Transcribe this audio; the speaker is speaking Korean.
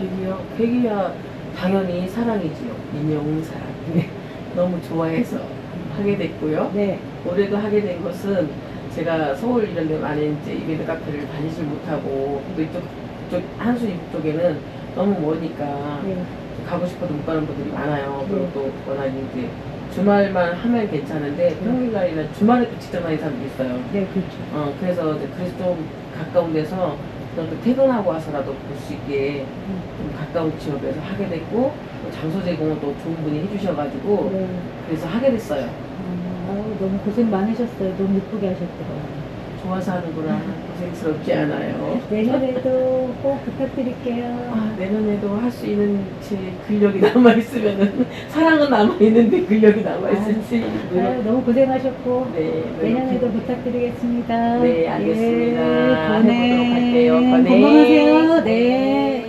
계기요? 계기야 당연히 사랑이지요. 민영 사랑. 네. 너무 좋아해서 하게 됐고요. 네. 올해도 하게 된 것은 제가 서울 이런 데 많이 이제 이베드 카페를 다니질 못하고 또 이쪽, 이쪽 한수 이쪽에는 너무 머니까 네. 가고 싶어도 못 가는 분들이 많아요. 그리고 네. 또 워낙 이제 주말만 하면 괜찮은데 평일날이나 주말에 또 직접 다니는 사람도 있어요. 네, 그렇죠. 어, 그래서 이제 그래서 좀 가까운 데서 그래도 퇴근하고 와서라도 볼 수 있게 음. 좀 가까운 지역에서 하게 됐고 또 장소 제공을 또 좋은 분이 해주셔가지고 네. 그래서 하게 됐어요. 아, 너무 고생 많으셨어요. 너무 예쁘게 하셨더라고요. 좋아서 하는구나 고생스럽지 않아요. 내년에도 꼭 부탁드릴게요. 아, 내년에도 할 수 있는 제 근력이 남아 있으면은 사랑은 남아 있는데 근력이 남아 있을지 아유, 너무 고생하셨고 네, 내년에도 부탁드리겠습니다. 네, 알겠습니다. 예, 해보도록 할게요. 건강하세요. 네.